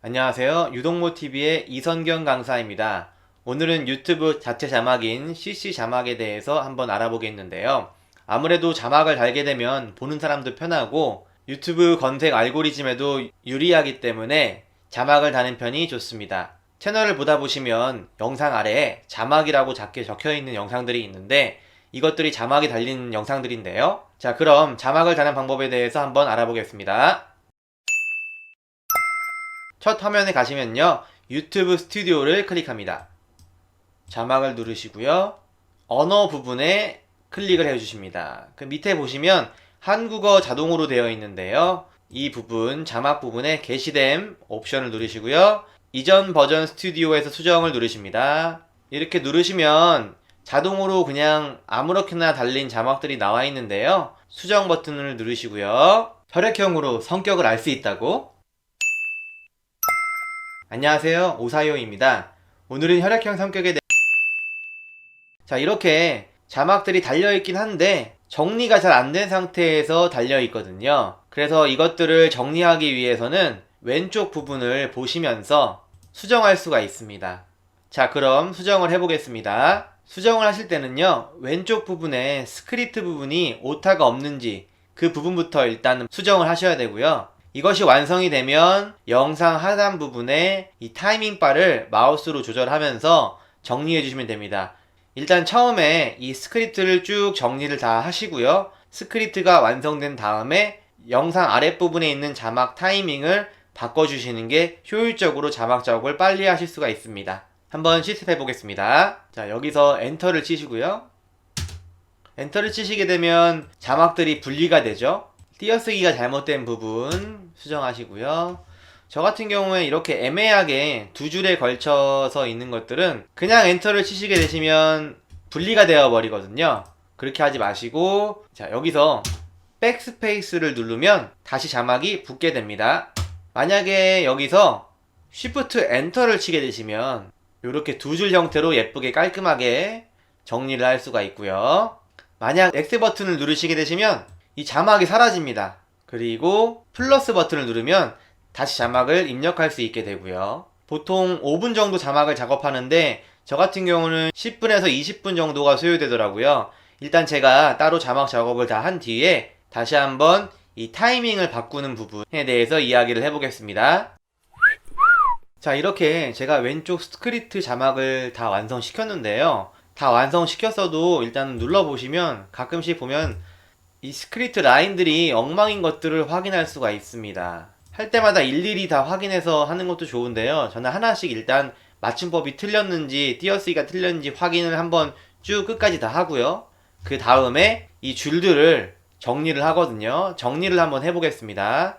안녕하세요. 유동모TV의 이선경 강사입니다. 오늘은 유튜브 자체 자막인 CC 자막에 대해서 한번 알아보겠는데요. 아무래도 자막을 달게 되면 보는 사람도 편하고 유튜브 검색 알고리즘에도 유리하기 때문에 자막을 다는 편이 좋습니다. 채널을 보다 보시면 영상 아래에 자막이라고 작게 적혀 있는 영상들이 있는데 이것들이 자막이 달린 영상들인데요. 자, 그럼 자막을 다는 방법에 대해서 한번 알아보겠습니다. 첫 화면에 가시면요. 유튜브 스튜디오를 클릭합니다. 자막을 누르시고요. 언어 부분에 클릭을 해주십니다. 그 밑에 보시면 한국어 자동으로 되어 있는데요. 이 부분, 자막 부분에 게시됨 옵션을 누르시고요. 이전 버전 스튜디오에서 수정을 누르십니다. 이렇게 누르시면 자동으로 그냥 아무렇게나 달린 자막들이 나와 있는데요. 수정 버튼을 누르시고요. 혈액형으로 성격을 알 수 있다고 안녕하세요. 오사요입니다. 오늘은 혈액형 성격에 대해 자, 이렇게 자막들이 달려있긴 한데 정리가 잘 안 된 상태에서 달려있거든요. 그래서 이것들을 정리하기 위해서는 왼쪽 부분을 보시면서 수정할 수가 있습니다. 자, 그럼 수정을 해보겠습니다. 수정을 하실 때는요, 왼쪽 부분에 스크립트 부분이 오타가 없는지 그 부분부터 일단 수정을 하셔야 되고요. 이것이 완성이 되면 영상 하단 부분에 이 타이밍 바를 마우스로 조절하면서 정리해 주시면 됩니다. 일단 처음에 이 스크립트를 쭉 정리를 다 하시고요. 스크립트가 완성된 다음에 영상 아랫부분에 있는 자막 타이밍을 바꿔주시는 게 효율적으로 자막 작업을 빨리 하실 수가 있습니다. 한번 실습해 보겠습니다. 자, 여기서 엔터를 치시고요. 엔터를 치시게 되면 자막들이 분리가 되죠. 띄어쓰기가 잘못된 부분 수정하시고요. 저 같은 경우에 이렇게 애매하게 두 줄에 걸쳐서 있는 것들은 그냥 엔터를 치시게 되시면 분리가 되어 버리거든요. 그렇게 하지 마시고 자 여기서 백스페이스를 누르면 다시 자막이 붙게 됩니다. 만약에 여기서 Shift 엔터를 치게 되시면 이렇게 두 줄 형태로 예쁘게 깔끔하게 정리를 할 수가 있고요. 만약 X 버튼을 누르시게 되시면 이 자막이 사라집니다. 그리고 플러스 버튼을 누르면 다시 자막을 입력할 수 있게 되고요. 보통 5분 정도 자막을 작업하는데 저 같은 경우는 10분에서 20분 정도가 소요되더라고요. 일단 제가 따로 자막 작업을 다 한 뒤에 다시 한번 이 타이밍을 바꾸는 부분에 대해서 이야기를 해보겠습니다. 자, 이렇게 제가 왼쪽 스크립트 자막을 다 완성시켰는데요. 다 완성시켰어도 일단 눌러보시면 가끔씩 보면 이 스크립트 라인들이 엉망인 것들을 확인할 수가 있습니다. 할 때마다 일일이 다 확인해서 하는 것도 좋은데요. 저는 하나씩 일단 맞춤법이 틀렸는지 띄어쓰기가 틀렸는지 확인을 한번 쭉 끝까지 다 하고요. 그 다음에 이 줄들을 정리를 하거든요. 정리를 한번 해보겠습니다.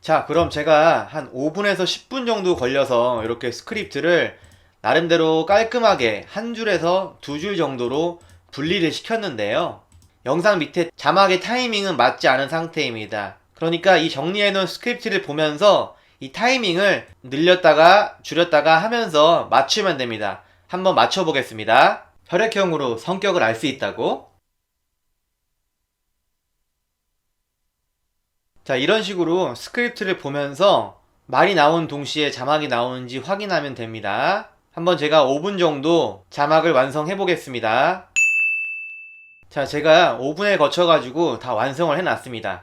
자, 그럼 제가 한 5분에서 10분 정도 걸려서 이렇게 스크립트를 나름대로 깔끔하게 한 줄에서 두 줄 정도로 분리를 시켰는데요. 영상 밑에 자막의 타이밍은 맞지 않은 상태입니다. 그러니까 이 정리해 놓은 스크립트를 보면서 이 타이밍을 늘렸다가 줄였다가 하면서 맞추면 됩니다. 한번 맞춰 보겠습니다. 혈액형으로 성격을 알 수 있다고? 자, 이런 식으로 스크립트를 보면서 말이 나온 동시에 자막이 나오는지 확인하면 됩니다. 한번 제가 5분 정도 자막을 완성해 보겠습니다. 자, 제가 5분에 거쳐가지고 다 완성을 해놨습니다.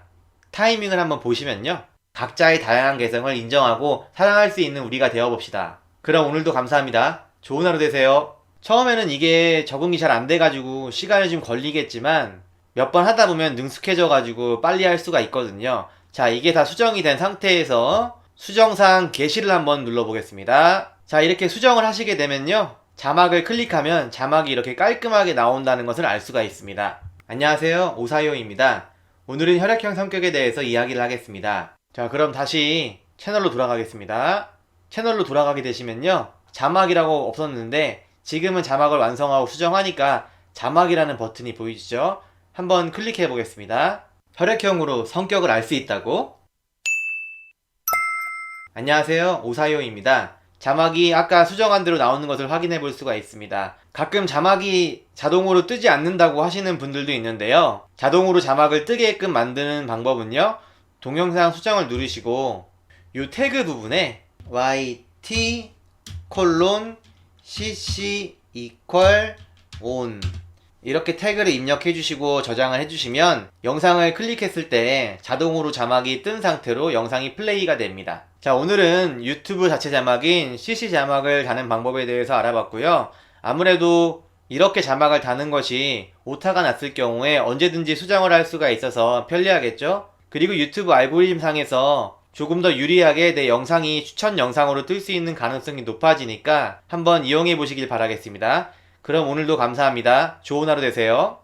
타이밍을 한번 보시면요. 각자의 다양한 개성을 인정하고 사랑할 수 있는 우리가 되어봅시다. 그럼 오늘도 감사합니다. 좋은 하루 되세요. 처음에는 이게 적응이 잘 안 돼가지고 시간이 좀 걸리겠지만 몇 번 하다 보면 능숙해져가지고 빨리 할 수가 있거든요. 자, 이게 다 수정이 된 상태에서 수정상 게시를 한번 눌러보겠습니다. 자, 이렇게 수정을 하시게 되면요. 자막을 클릭하면 자막이 이렇게 깔끔하게 나온다는 것을 알 수가 있습니다. 안녕하세요. 오사요입니다. 오늘은 혈액형 성격에 대해서 이야기를 하겠습니다. 자, 그럼 다시 채널로 돌아가겠습니다. 채널로 돌아가게 되시면요. 자막이라고 없었는데 지금은 자막을 완성하고 수정하니까 자막이라는 버튼이 보이시죠? 한번 클릭해 보겠습니다. 혈액형으로 성격을 알 수 있다고? 안녕하세요. 오사요입니다. 자막이 아까 수정한 대로 나오는 것을 확인해 볼 수가 있습니다. 가끔 자막이 자동으로 뜨지 않는다고 하시는 분들도 있는데요. 자동으로 자막을 뜨게끔 만드는 방법은요. 동영상 수정을 누르시고 요 태그 부분에 YT 콜론 CC 이퀄 온 이렇게 태그를 입력해 주시고 저장을 해 주시면 영상을 클릭했을 때 자동으로 자막이 뜬 상태로 영상이 플레이가 됩니다. 자, 오늘은 유튜브 자체 자막인 CC 자막을 다는 방법에 대해서 알아봤고요. 아무래도 이렇게 자막을 다는 것이 오타가 났을 경우에 언제든지 수정을 할 수가 있어서 편리하겠죠? 그리고 유튜브 알고리즘 상에서 조금 더 유리하게 내 영상이 추천 영상으로 뜰 수 있는 가능성이 높아지니까 한번 이용해 보시길 바라겠습니다. 그럼 오늘도 감사합니다. 좋은 하루 되세요.